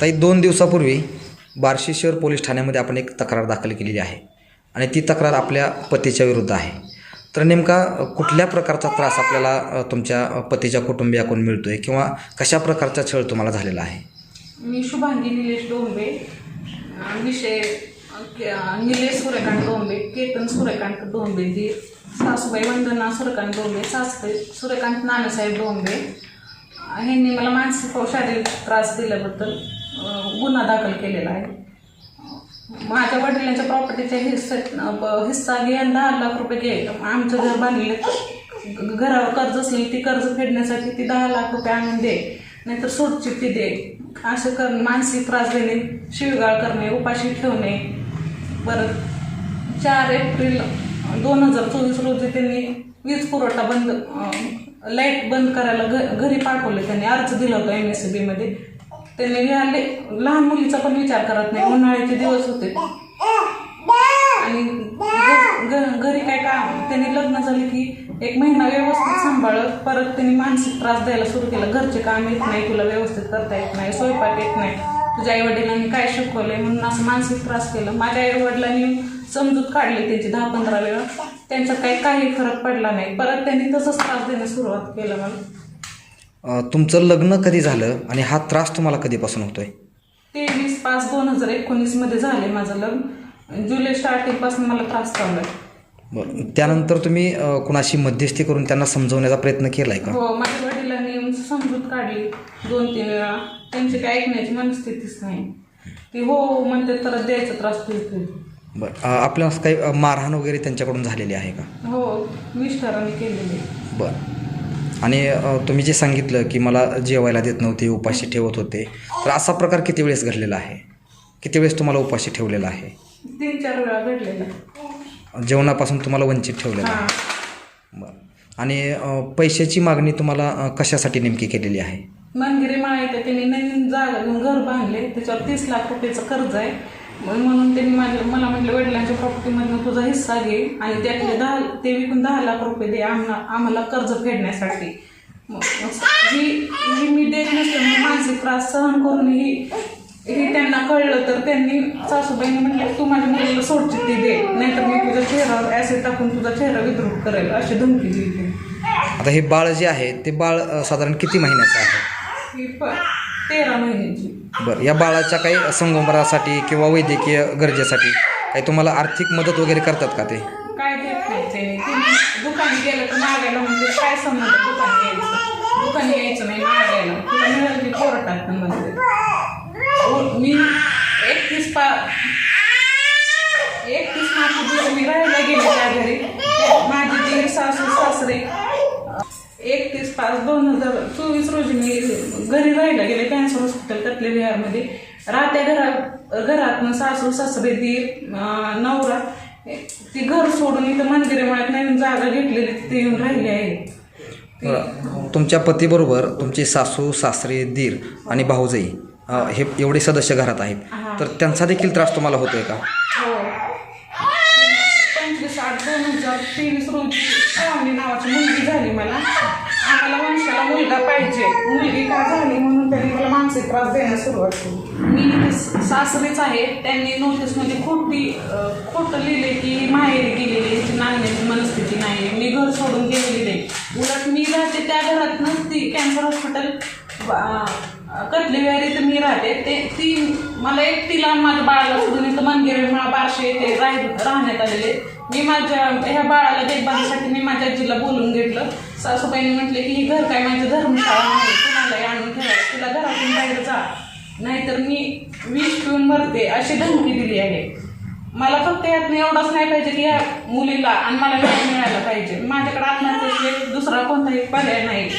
ताई दोन दिवसापूर्वी बार्शी शहर पोलीस ठाण्यामध्ये आपण एक तक्रार दाखल केलेली आहे आणि ती तक्रार आपल्या पतीच्या विरुद्ध आहे. तर नेमका कुठल्या प्रकारचा त्रास आपल्याला तुमच्या पतीच्या कुटुंबियाकडून मिळतो आहे किंवा कशा प्रकारचा छळ तुम्हाला झालेला आहे? मी शुभांगी निलेश डोंबे विषय निलेश सूर्यकांत डोंबे केतन सूर्यकांत डोंबे दी सासूबाई वंदना सूर्यकांत डोंबे सासूबाई सूर्यकांत नानासाहेब डोंबे. ह्यांनी मला मानसिक व शारीरिक त्रास दिल्याबद्दल गुन्हा दाखल केलेला आहे. माझ्या वडिलांच्या प्रॉपर्टीच्या हिस्सा हिस्सा घे दहा लाख रुपये घेईल आमचं घर बांधले घरावर कर्ज असेल ती कर्ज फेडण्यासाठी ती दहा लाख रुपये आणून दे. नाहीतर सोडचिठ्ठी दे. असं कर मानसिक त्रास देणे शिवगाळ करणे उपाशी ठेवणे. परत चार एप्रिल दोन हजार चोवीस रोजी त्यांनी वीज पुरवठा बंद लाइट बंद करायला घ घरी पाठवले. त्यांनी अर्ज दिला होता एम एस सी बीमध्ये त्यांनी ह्या लहान मुलीचा पण विचार करत नाही. उन्हाळ्याचे दिवस होते. आणि घरी काय काम? त्यांनी लग्न झाले की एक महिना व्यवस्थित सांभाळत परत त्यांनी मानसिक त्रास द्यायला सुरू केला. घरचे काम येत नाही तुला व्यवस्थित करता येत नाही स्वयंपाक येत नाही. तुझ्या आई वडिलांनी काय शिकवलंय म्हणून असं मानसिक त्रास केला. माझ्या आई वडिलांनी समजूत काढली त्यांची दहा पंधरा वेळा. त्यांचा काही काही फरक पडला नाही. परत त्यांनी तसंच त्रास देण्यास सुरुवात केलं मला. तुमचं लग्न कधी झालं आणि हा त्रास तुम्हाला कधीपासून होतोय? तेवीस पाच दोन हजार एकोणीसमध्ये झाले माझं लग्न. जुलै स्टार्टिंगपासून मला त्रास चालू आहे. बरं त्यानंतर तुम्ही अ, कुणाशी मध्यस्थी करून त्यांना समजवण्याचा प्रयत्न केला आहे का? हो माझ्या वडिलांनी समजूत काढली दोन तीन वेळा. त्यांची काही ऐकण्याची मनस्थितीच नाही. ती हो म्हणते तर द्यायचा त्रास देते बरं अ, आपल्याला काही अ, मारहाण वगैरे त्यांच्याकडून झालेली आहे का? हो मिस्टरांनी केलेली बरं. आणि तुम्ही जे सांगितलं की मला जेवायला देत नव्हते उपाशी ठेवत होते तर असा प्रकार किती वेळेस घडलेला आहे? किती वेळेस तुम्हाला उपाशी ठेवलेला आहे? तीन चार वेळा घडलेला. जेवणापासून तुम्हाला वंचित ठेवलेलं आहे. बरं. आणि पैशाची मागणी तुम्हाला कशासाठी नेमकी केलेली आहे? मनगिरी माळी त्यांनी नवीन जागा घेऊन घर बांधले त्याच्यावर तीस लाख रुपयाचं कर्ज आहे. मग म्हणून त्यांनी माझ्या मला म्हटलं वडिलांच्या प्रॉपर्टीमधून तुझा हिस्सा घे आणि त्यातले दहा ते विकून दहा लाख रुपये दे आम्हाला आम्हाला कर्ज फेडण्यासाठी. मग ही ही मी देत नसल्यामुळे मानसिक त्रास सहन करून ही हे त्यांना कळलं तर त्यांनी सासूबाईंनी म्हटलं तू माझ्या मुलीला सोडचिठ्ठी दे नाहीतर मी तुझ्या चेहऱ्यावर ॲसिड टाकून तुझा चेहरा विद्रूप करेल अशी धमकी दिली. आता हे बाळ जे आहे ते बाळ साधारण किती महिन्याचं आहे? ही तेरा महिन्याची. बरं या बाळाच्या काही संगोपनासाठी किंवा वैद्यकीय गरजेसाठी काही तुम्हाला आर्थिक मदत वगैरे करतात का ते? काय देत नाही ते. तुम्ही दुकानी गेलं तर मागायला म्हणजे काय संबंध दुकानी यायचं दुकानी यायचं नाही मागायला तुला मिळेल की कोर्टात म्हणजे अहो, मी एकतीस पा एकतीस मार्च दिवशी मी राहायला गेले त्या घरी माझी दीर सासू सासरे एकतीस पाच दोन हजार चोवीस रोजी मी घरी राहायला गेले कॅन्सर हॉस्पिटल कटले विहारमध्ये राहत्या घरात घरातनं सासू सासरे दीर नवरा ती घर सोडून इथं मंदिरे मळ्यात नवीन जागा घेतलेली तिथे येऊन राहिली आहे. तुमच्या पतीबरोबर तुमचे सासू सासरे दीर आणि भाऊजाई अ, हे एवढे सदस्य घरात आहेत. तर त्यांचा देखील त्रास तुम्हाला होतोय का हो पंचवीस आठ दोन हजार तेवीस रोजी श्रावणी नावाची मुलगी झाली मला आम्हाला मुलगा पाहिजे. मुलगी का झाली म्हणून त्यांनी मला मानसिक त्रास देण्यास सुरुवात केली. मी सासरेच सासरीच आहे. त्यांनी नोटीसमध्ये खोटी खोटं लिहिले की माहेरी गेलेली हिची नांदण्याची मनस्थिती नाही मी घर सोडून गेलेली नाही उलट मी राहते त्या घरातनंच ती कॅन्सर हॉस्पिटल कटली विहारी तर मी राहते. ते ती मला एकटीला माझ्या बाळाला सोडून इथं मनगेरे मला बारशे ते राह राहण्यात आलेले मी माझ्या ह्या बाळाला देखभालीसाठी मी माझ्या आजीला बोलून घेतलं. सासूबाईने म्हटले की ही घर काय माझी धर्मशाळा नाही कुणालाही आणून ठेवायचं तुला घरातून बाहेर जा. नाहीतर मी विष पिऊन मरते अशी धमकी दिली आहे. मला फक्त यातनं एवढंच नाही पाहिजे की या मुलीला आणि मला न्याय मिळायला पाहिजे. माझ्याकडे आत्महत्येशिवाय दुसरा कोणताही पर्याय नाही.